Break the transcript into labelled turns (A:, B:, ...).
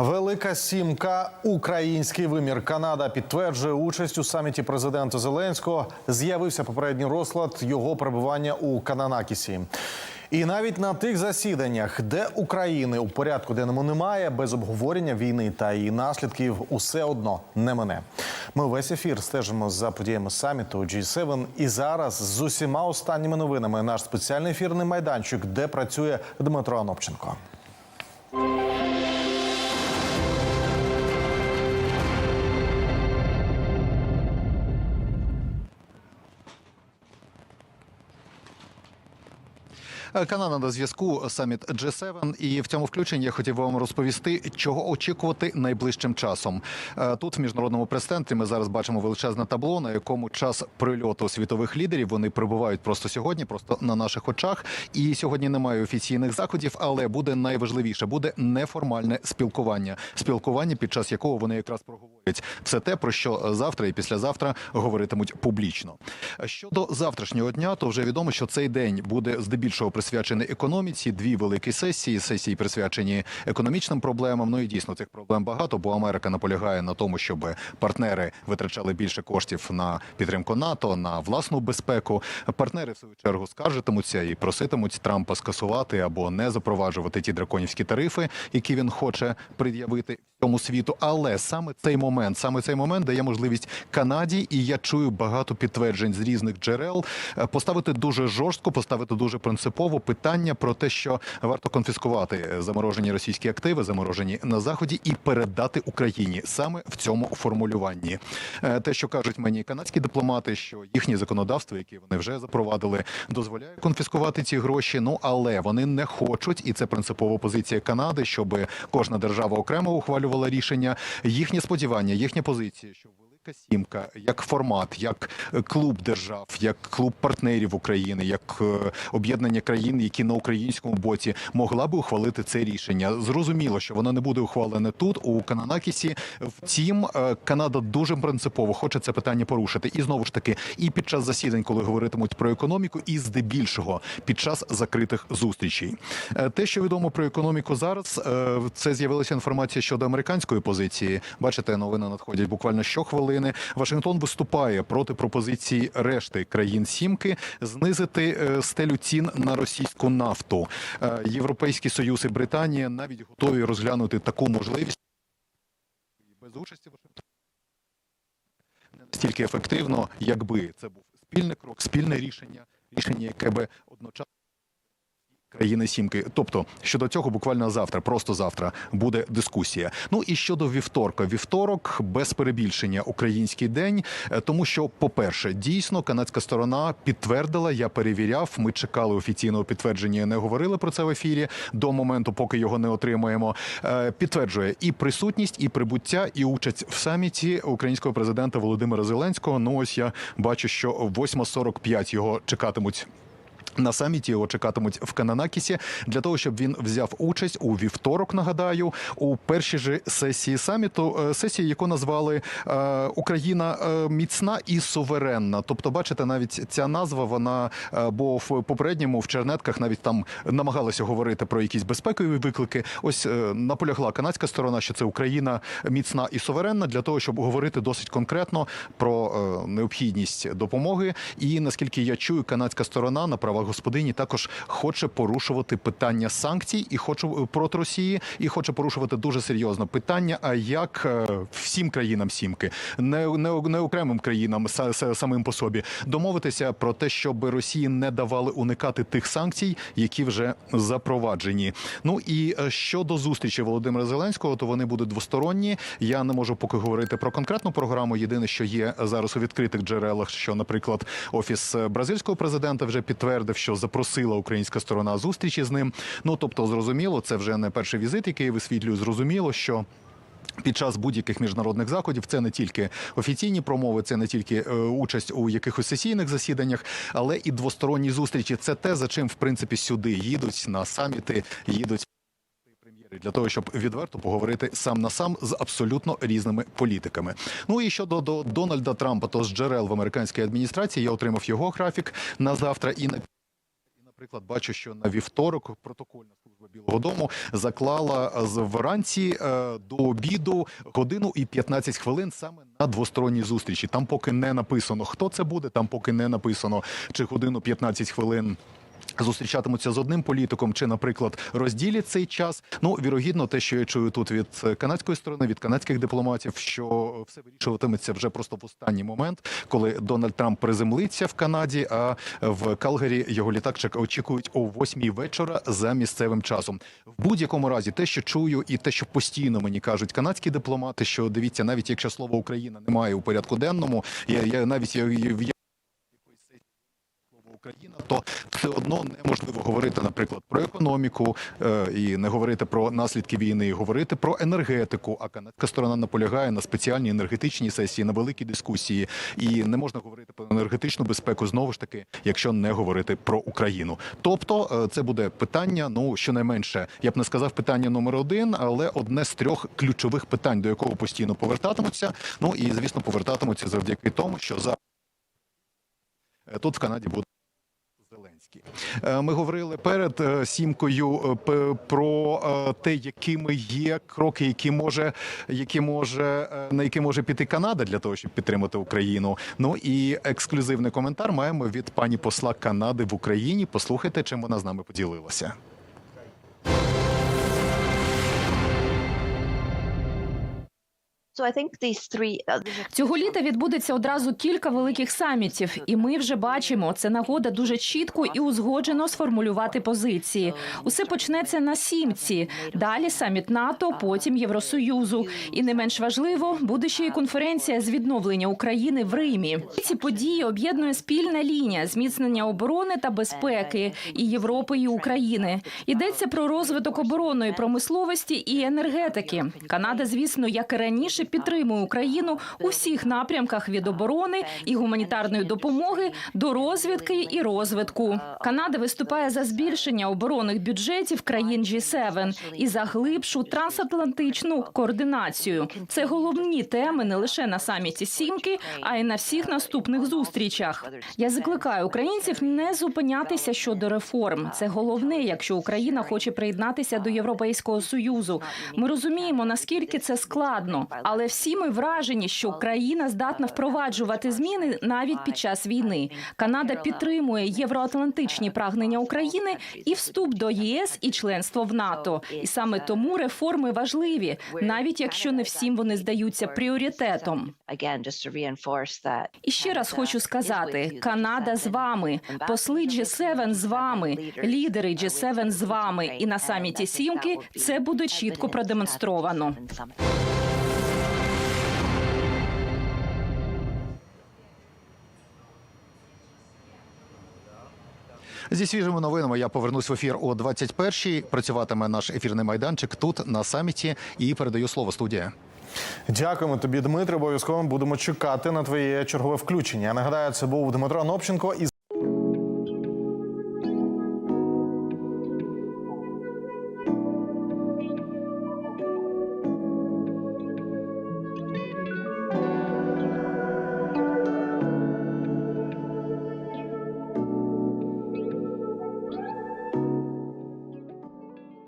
A: Велика сімка, український вимір. Канада підтверджує участь у саміті президента Зеленського. З'явився попередній розклад його перебування у Кананакісі. І навіть на тих засіданнях, де України у порядку денному немає, без обговорення війни та її наслідків, усе одно не мене. Ми весь ефір стежимо за подіями саміту G7. І зараз з усіма останніми новинами наш спеціальний ефірний майданчик, де працює Дмитро Анопченко.
B: Канада на зв'язку саміт G7. І в цьому включенні я хотів вам розповісти, чого очікувати найближчим часом. Е, Тут в міжнародному прес-центрі ми зараз бачимо величезне табло, на якому час прильоту світових лідерів вони прибувають просто сьогодні, просто на наших очах. І сьогодні немає офіційних заходів, але буде найважливіше буде неформальне спілкування. Спілкування, під час якого вони якраз проговорять все те, про що завтра і післязавтра говоритимуть публічно. Щодо завтрашнього дня, то вже відомо, що цей день буде здебільшого присвячений економіці. Дві великі сесії. Сесії присвячені економічним проблемам. Ну і дійсно цих проблем багато, бо Америка наполягає на тому, щоб партнери витрачали більше коштів на підтримку НАТО, на власну безпеку. Партнери в свою чергу скаржитимуться і проситимуть Трампа скасувати або не запроваджувати ті драконівські тарифи, які він хоче пред'явити всьому світу. Але саме цей момент, саме цей момент дає можливість Канаді, і я чую багато підтверджень з різних джерел е, поставити дуже жорстко, поставити дуже принципово питання про те, що варто конфіскувати заморожені російські активи, заморожені на заході, і передати Україні саме в цьому формулюванні. Е, Те, що кажуть мені канадські дипломати, що їхнє законодавство, яке вони вже запровадили, дозволяє конфіскувати ці гроші. Ну але вони не хочуть, і це принципова позиція Канади, щоб кожна держава окремо ухвалювала рішення. Їхнє сподівання, їхня позиція, що велика сімка, як формат, як е, клуб держав, як клуб партнерів України, як е, об'єднання країн, які на українському боці могла би ухвалити це рішення. Зрозуміло, що воно не буде ухвалене тут, у Кананакісі. Втім, е, Канада дуже принципово хоче це питання порушити. І знову ж таки, і під час засідань, коли говоритимуть про економіку, і здебільшого під час закритих зустрічей. Те, що відомо про економіку зараз, це з'явилася інформація щодо американської позиції. Бачите, новини надходять буквально щохвилини. Вашингтон виступає проти пропозиції решти країн сімки знизити е, стелю цін на російську нафту. Е, Європейський Союз і Британія навіть готові розглянути таку можливість без участі Вашингтона не настільки ефективно, якби це був спільний крок, спільне рішення, рішення, яке би одночасно країни сімки. Тобто щодо цього, буквально завтра, просто завтра буде дискусія. Ну і щодо вівторка, вівторок без перебільшення український день, е, тому що, по-перше, дійсно канадська сторона підтвердила. Я перевіряв. Ми чекали офіційного підтвердження, не говорили про це в ефірі до моменту, поки його не отримаємо. Е, Підтверджує і присутність, і прибуття, і участь в саміті українського президента Володимира Зеленського. Ну ось я бачу, що о 8.45 його чекатимуть. На саміті його чекатимуть в Кананакісі для того, щоб він взяв участь у вівторок. Нагадаю, у першій же сесії саміту, е, сесії, яку назвали е, Україна е, міцна і суверенна. Тобто, бачите, навіть ця назва вона бо в попередньому в чернетках навіть там намагалися говорити про якісь безпекові виклики. Ось наполягла канадська сторона, що це Україна міцна і суверенна для того, щоб говорити досить конкретно про необхідність допомоги. І наскільки я чую, канадська сторона на правах господині також хоче порушувати питання санкцій і хоче е, проти Росії, і хоче порушувати дуже серйозно питання. А як е, всім країнам сімки, не, не, не окремим країнам са- са- самим по собі домовитися про те, щоб Росії не давали уникати тих санкцій, які вже запроваджені. Ну і е, щодо зустрічі Володимира Зеленського, то вони будуть двосторонні. Я не можу поки говорити про конкретну програму. Єдине, що є зараз у відкритих джерелах, що, наприклад, офіс бразильського президента вже підтвердив, що запросила українська сторона зустрічі з ним. Ну тобто, зрозуміло, це вже не перший візит, який висвітлюю. Зрозуміло, що. Під час будь-яких міжнародних заходів це не тільки офіційні промови, це не тільки е, участь у якихось сесійних засіданнях, але і двосторонні зустрічі. Це те, за чим в принципі сюди їдуть на саміти, їдуть прем'єри для того, щоб відверто поговорити сам на сам з абсолютно різними політиками. Ну і щодо до Дональда Трампа, то з джерел в американській адміністрації я отримав його графік на завтра і на наприклад, бачу, що на вівторок протокольна служба Білого Дому заклала з вранці е, до обіду годину і 15 хвилин саме на двосторонній зустрічі. Там поки не написано, хто це буде, там поки не написано, чи годину 15 хвилин. Зустрічатимуться з одним політиком, чи, наприклад, розділять цей час. Ну, вірогідно, те, що я чую тут від канадської сторони, від канадських дипломатів, що все вирішуватиметься вже просто в останній момент, коли Дональд Трамп приземлиться в Канаді. А в Калгарі його літак очікують о 8 вечора за місцевим часом. В будь-якому разі, те, що чую, і те, що постійно мені кажуть канадські дипломати, що дивіться, навіть якщо слово Україна немає у порядку денному, я, я навіть я, я, Україна, то все одно неможливо говорити, наприклад, про економіку е, і не говорити про наслідки війни, і говорити про енергетику. А канадська сторона наполягає на спеціальній енергетичній сесії, на великій дискусії. І не можна говорити про енергетичну безпеку знову ж таки, якщо не говорити про Україну. Тобто, е, це буде питання, ну щонайменше, я б не сказав питання номер один, але одне з трьох ключових питань, до якого постійно повертатимуться. Ну і звісно, повертатимуться завдяки тому, що за Е, тут в Канаді буде. Е, Ми говорили перед е, сімкою е, про те, якими є кроки, які може, які може на які може піти Канада для того, щоб підтримати Україну. Ну і ексклюзивний коментар маємо від пані посла Канади в Україні. Послухайте, чим вона з нами поділилася.
C: Цього літа відбудеться одразу кілька великих самітів, і ми вже бачимо, це нагода дуже чітко і узгоджено сформулювати позиції. Усе почнеться на сімці. Далі саміт НАТО, потім Євросоюзу. І не менш важливо, буде ще й конференція з відновлення України в Римі. Ці події об'єднує спільна лінія зміцнення оборони та безпеки і Європи і України. Йдеться про розвиток оборонної промисловості і енергетики. Канада, звісно, як і раніше, підтримує Україну у всіх напрямках від оборони і гуманітарної допомоги до розвідки і розвитку. Канада виступає за збільшення оборонних бюджетів країн G7 і за глибшу трансатлантичну координацію. Це головні теми не лише на саміті Сімки, а й на всіх наступних зустрічах. Я закликаю українців не зупинятися щодо реформ. Це головне, якщо Україна хоче приєднатися до Європейського союзу. Ми розуміємо наскільки це складно, але всі ми вражені, що країна здатна впроваджувати зміни навіть під час війни. Канада підтримує євроатлантичні прагнення України і вступ до ЄС і членство в НАТО. І саме тому реформи важливі, навіть якщо не всім вони здаються пріоритетом. І ще раз хочу сказати: Канада з вами, посли G7 з вами, лідери G7 з вами. І на саміті Сімки це буде чітко продемонстровано.
B: Зі свіжими новинами я повернусь в ефір о 21-й. Працюватиме наш ефірний майданчик тут на саміті. І передаю слово студія.
A: Дякуємо тобі, Дмитре. Обов'язково будемо чекати на твоє чергове включення. Я нагадаю, це був Дмитро Нопченко із